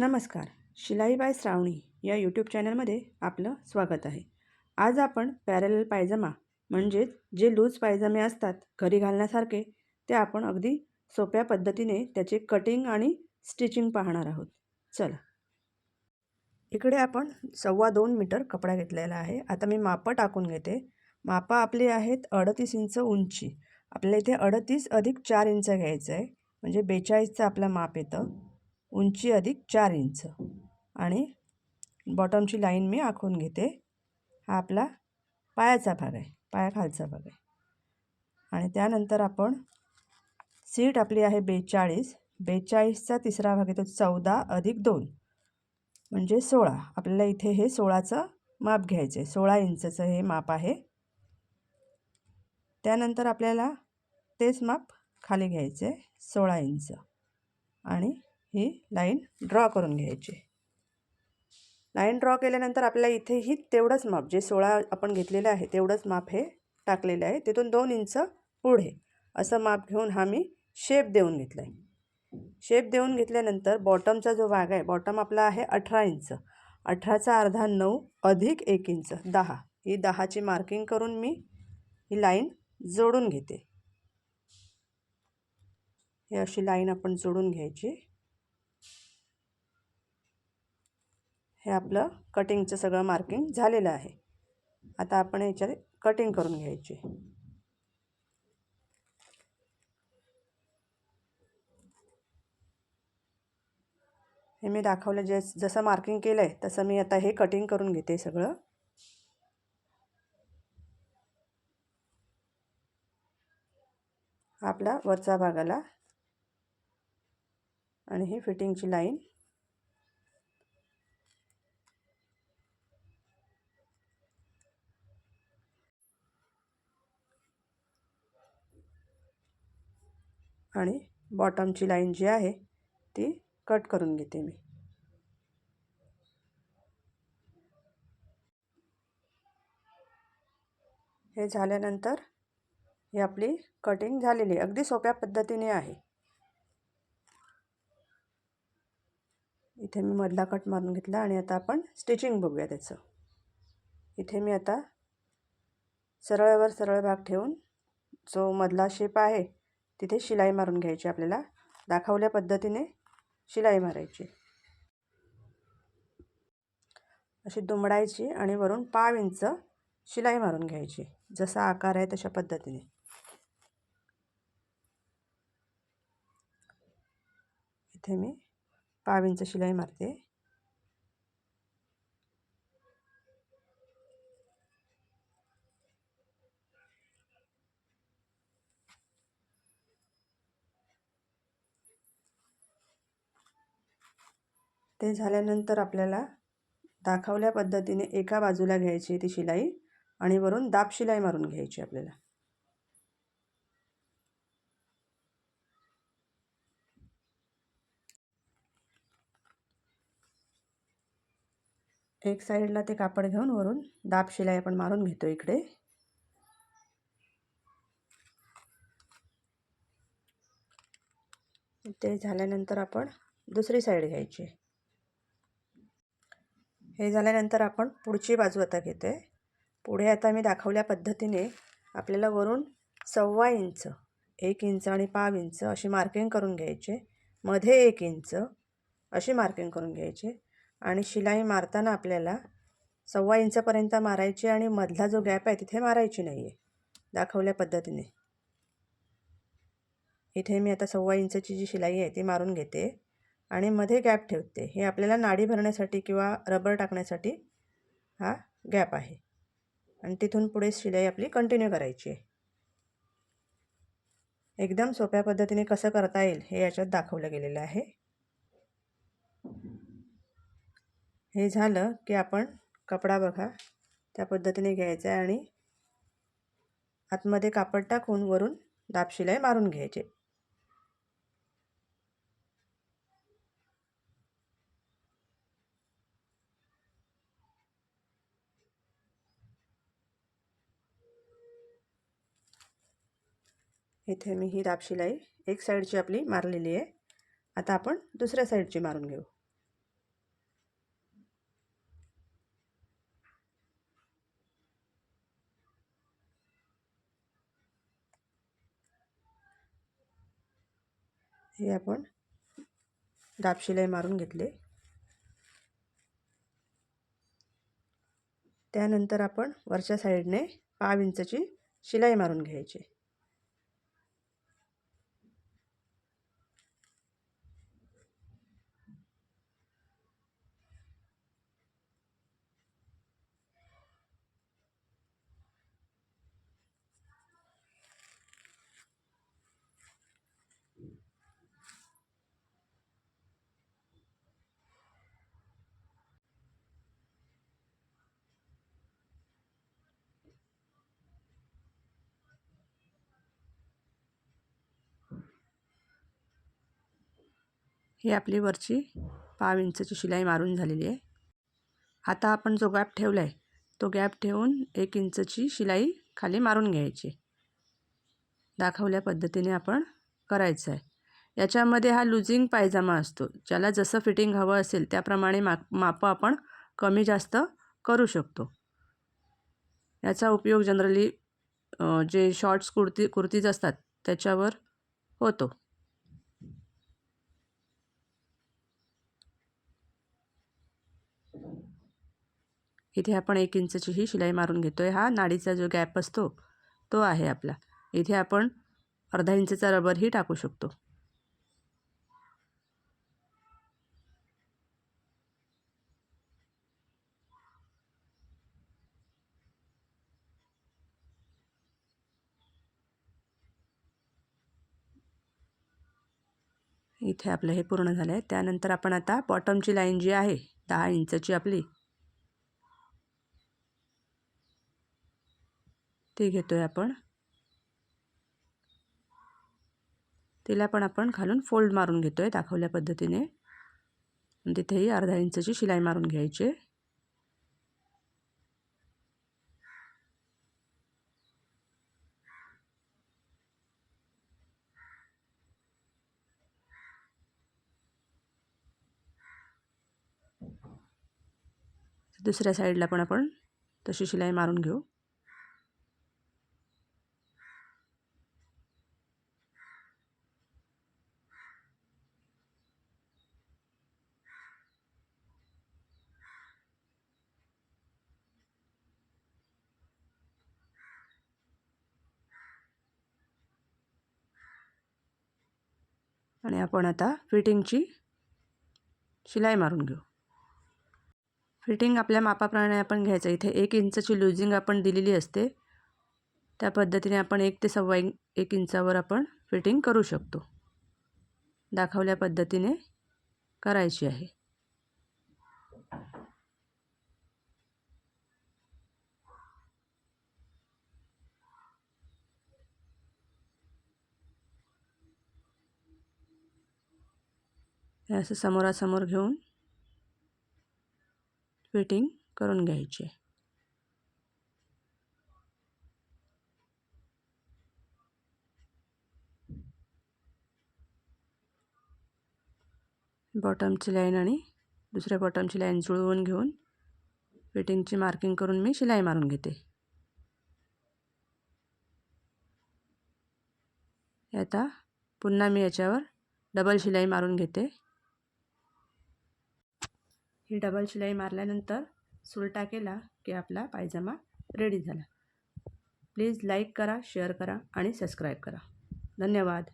नमस्कार शिलाई बाय श्रावणी या यूट्यूब चॅनलमध्ये आपलं स्वागत आहे. आज आपण पॅरेल पायजमा म्हणजेच जे लूज पायजमे असतात घरी घालण्यासारखे ते आपण अगदी सोप्या पद्धतीने त्याचे कटिंग आणि स्टिचिंग पाहणार आहोत. चला. इकडे आपण सव्वा दोन मीटर कपडा घेतलेला आहे. आता मी मापं टाकून घेते. मापं आपली आहेत अडतीस इंच उंची. आपल्याला इथे अडतीस अधिक चार इंच घ्यायचं आहे. म्हणजे बेचाळीसचं आपलं माप येतं. उंची अधिक चार इंच. आणि बॉटमची लाईन मी आखून घेते. हा आपला पायाचा भाग आहे. पायाखालचा भाग आहे. आणि त्यानंतर आपण सीट आपली आहे बेचाळीस. बेचाळीसचा तिसरा भाग येतो चौदा अधिक दोन. म्हणजे सोळा. आपल्याला इथे हे सोळाचं माप घ्यायचं आहे. सोळा इंचचं हे माप आहे. त्यानंतर आपल्याला तेच माप खाली घ्यायचं आहे. सोळा इंच. आणि ही लाईन ड्रॉ करून घ्यायची. लाईन ड्रॉ केल्यानंतर आपल्याला इथेही तेवढंच माप जे सोळा आपण घेतलेलं आहे तेवढंच माप हे टाकलेलं आहे. तिथून दोन इंच पुढे असं माप घेऊन हा मी शेप देऊन घेतला आहे शेप देऊन घेतल्यानंतर बॉटमचा जो भाग आहे बॉटम आपला आहे अठरा इंच. अठराचा अर्धा नऊ अधिक एक इंच दहा. ही दहाची मार्किंग करून मी ही लाईन जोडून घेते. ही अशी लाईन आपण जोडून घ्यायची. हे आपलं कटिंगचं सगळं मार्किंग झालेलं आहे. आता आपण याच्यात कटिंग करून घ्यायची. हे मी दाखवलं जे जसं मार्किंग केलं आहे तसं मी आता हे कटिंग करून घेते सगळं. आपला वरचा भागाला. आणि ही फिटिंगची लाईन आणि बॉटमची लाईन जी आहे ती कट करून घेते मी. हे झाल्यानंतर ही आपली कटिंग झालेली अगदी सोप्या पद्धतीने आहे. इथे मी मधला कट मारून घेतला आणि आता आपण स्टिचिंग बघूया त्याचं. इथे मी आता सरळवर सरळ भाग ठेवून जो मधला शेप आहे तिथे शिलाई मारून घ्यायची आपल्याला. दाखवल्या पद्धतीने शिलाई मारायची. अशी दुमडायची आणि वरून पाव इंच शिलाई मारून घ्यायची. जसा आकार आहे तशा पद्धतीने. इथे मी पाव इंच शिलाई मारते. ते झाल्यानंतर आपल्याला दाखवल्या पद्धतीने एका बाजूला घ्यायची ती शिलाई आणि वरून दाब शिलाई मारून घ्यायची आपल्याला. एक साईडला ते कापड घेऊन वरून दाब शिलाई आपण मारून घेतो इकडे. ते झाल्यानंतर आपण दुसरी साईड घ्यायची. हे झाल्यानंतर आपण पुढची बाजू आता घेते पुढे आता मी दाखवल्या पद्धतीने आपल्याला वरून सव्वा इंच एक इंच आणि पाव इंच अशी मार्किंग करून घ्यायचे. मध्ये एक इंच अशी मार्किंग करून घ्यायची. आणि शिलाई मारताना आपल्याला सव्वा इंचपर्यंत मारायची आणि मधला जो गॅप आहे तिथे मारायची नाही आहे दाखवल्या पद्धतीने. इथे मी आता सव्वा इंचची जी शिलाई आहे ती मारून घेते. आणि मध्ये गॅप ठेवते. हे आपल्याला नाडी भरण्यासाठी किंवा रबर टाकण्यासाठी हा गॅप आहे. आणि तिथून पुढे शिलाई आपली कंटिन्यू करायची आहे. एकदम सोप्या पद्धतीने कसं करता येईल हे याच्यात दाखवलं गेलेलं आहे. हे झालं की आपण कपडा बघा. त्या पद्धतीने घ्यायचा आहे आणि आतमध्ये कापड टाकून वरून दाब शिलाई मारून घ्यायचे. इथे मी ही दापशिलाई एक साईडची आपली मारलेली आहे. आता आपण दुसऱ्या साईडची मारून घेऊ. हे आपण दाब शिलाई मारून घेतले. त्यानंतर आपण वरच्या साईडने पाव इंचची शिलाई मारून घ्यायची. ही आपली वरची पाव इंचची शिलाई मारून झालेली आहे. आता आपण जो गॅप ठेवला आहे तो गॅप ठेवून एक इंचची शिलाई खाली मारून घ्यायची. दाखवल्या पद्धतीने आपण करायचं आहे याच्यामध्ये हा लुझिंग पायजामा असतो ज्याला जसं फिटिंग हवं असेल त्याप्रमाणे मा मापं आपण कमी जास्त करू शकतो. याचा उपयोग जनरली जे शॉर्ट्स कुर्ती कुर्तीज असतात त्याच्यावर होतो. इथे आपण एक इंचची ही शिलाई मारून घेतो आहे हा नाडीचा जो गॅप असतो तो आहे आपला. इथे आपण अर्धा इंचचा रबरही टाकू शकतो. इथे आपलं हे पूर्ण झालं आहे त्यानंतर आपण आता बॉटमची लाईन जी आहे दहा इंचची आपली ती घेतो आहे आपण. तिला पण आपण खालून फोल्ड मारून घेतो आहे दाखवल्या पद्धतीने. तिथेही अर्धा इंचची शिलाई मारून घ्यायची. दुसऱ्या साईडला पण आपण तशी शिलाई मारून घेऊ. आणि आपण आता फिटिंगची शिलाई मारून घेऊ. फिटिंग आपल्या मापाप्रमाणे आपण घ्यायचं. इथे एक इंचची लुझिंग आपण दिलेली असते. त्या पद्धतीने आपण एक ते सव्वा एक इंचावर आपण फिटिंग करू शकतो. दाखवल्या पद्धतीने करायची आहे. हे असं समोरासमोर घेऊन फिटिंग करून घ्यायची. बॉटमची लाईन आणि दुसऱ्या बॉटमची लाईन जुळवून घेऊन फिटिंगची मार्किंग करून मी शिलाई मारून घेते. आता पुन्हा मी याच्यावर डबल शिलाई मारून घेते. ही डबल शिलाई मारल्यानंतर सुलटा केला की आपला पायजमा रेडी झाला. प्लीज लाईक करा शेअर करा आणि सबस्क्राईब करा. धन्यवाद.